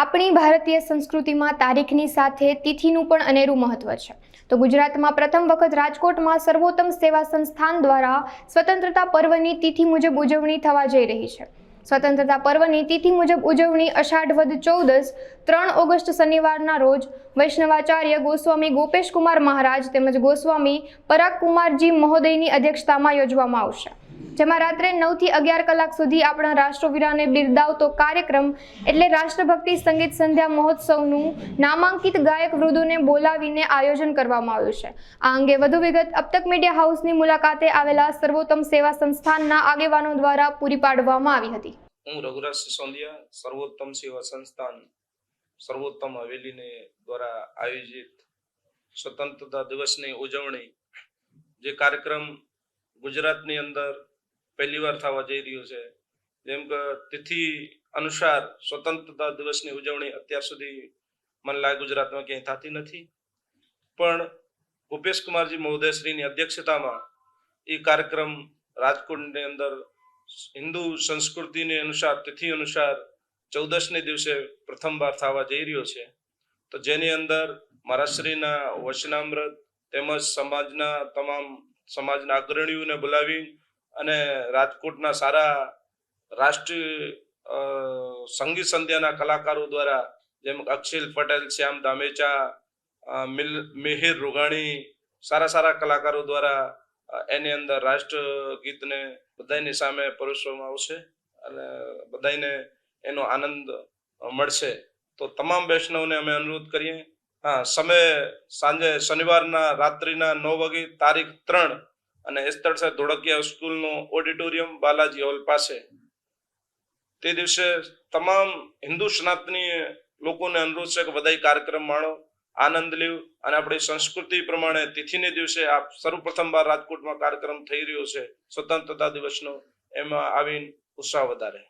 આપણી ભારતીય સંસ્કૃતિમાં તારીખની સાથે તિથિનું પણ અનેરું મહત્વ છે. તો ગુજરાતમાં પ્રથમ વખત રાજકોટમાં સર્વોત્તમ સેવા સંસ્થાન દ્વારા સ્વતંત્રતા પર્વની તિથિ મુજબ ઉજવણી થવા જઈ રહી છે. સ્વતંત્રતા પર્વની તિથિ મુજબ ઉજવણી અષાઢ વદ ચૌદસ, ત્રણ ઓગસ્ટ શનિવારના રોજ વૈષ્ણવાચાર્ય ગોસ્વામી ગોપેશ કુમાર મહારાજ તેમજ ગોસ્વામી પરાગ કુમારજી મહોદયની અધ્યક્ષતામાં યોજવામાં આવશે. જેમાં રાત્રે નવથી અગિયાર કલાક સુધી આપણા રાષ્ટ્રવીરાને બિરદાવતો કાર્યક્રમ એટલે રાષ્ટ્રભક્તિ સંગીત સંધ્યા મહોત્સવનું નામાંકિત ગાયક વૃદોને બોલાવીને આયોજન કરવામાં આવ્યું છે. આ અંગે વધુ વિગત અબતક મીડિયા હાઉસની મુલાકાતે આવેલા સર્વોત્તમ સેવા સંસ્થાનના આગેવાનો દ્વારા પૂરી પાડવામાં આવી હતી. હું રઘુરાજ સિસોદિયા, સર્વોત્તમ સેવા સંસ્થાન, સર્વોત્તમ હવેલીને દ્વારા આયોજિત સ્વતંત્રતા દિવસની ઉજવણી જે કાર્યક્રમ ગુજરાતની અંદર પહેલીવાર થવા જઈ રહ્યો છે. જેમ કે તિથિ અનુસાર સ્વતંત્રતા દિવસની ઉજવણી અત્યાર સુધી મને લાગે ગુજરાતમાં ક્યાંય થતી નથી. પણ ભૂપેશ કુમારજી મહોદયશ્રીની અધ્યક્ષતામાં એ કાર્યક્રમ રાજકોટની અંદર હિન્દુ સંસ્કૃતિને અનુસાર, તિથિ અનુસાર ચૌદસને દિવસે પ્રથમવાર થવા જઈ રહ્યો છે. તો જેની અંદર મહારાષ્ટ્રીના વચનામૃત તેમજ સમાજના તમામ સમાજના અગ્રણીઓને બોલાવી અને રાજકોટના સારા રાષ્ટ્રીય સંગીત સંધ્યાના કલાકારો દ્વારા જેમ અક્ષિલ પટેલ, શ્યામ દામેચા મિલ, મિહિર રૂઘાણી સારા સારા કલાકારો દ્વારા એની અંદર રાષ્ટ્ર ગીતને બધાની સામે પરોસવામાં આવશે અને બધાને એનો આનંદ મળશે. તો તમામ વૈષ્ણવને અમે અનુરોધ કરીએ. હા, સમય સાંજે શનિવારના રાત્રિના નવ વાગે તારીખ ત્રણ અને એ સ્થળ ધોળકિયા સ્કૂલનું ઓડિટોરિયમ બાલાજી હોલ પાસે. તે દિવસે તમામ હિન્દુ સનાતની લોકોને અનુરોધ છે કે બધા કાર્યક્રમ માણો, આનંદ લ્યો અને આપણી સંસ્કૃતિ પ્રમાણે તિથિને દિવસે આ સર્વપ્રથમવાર રાજકોટમાં કાર્યક્રમ થઈ રહ્યો છે. સ્વતંત્રતા દિવસનો એમાં આવીને ઉત્સાહ વધારે.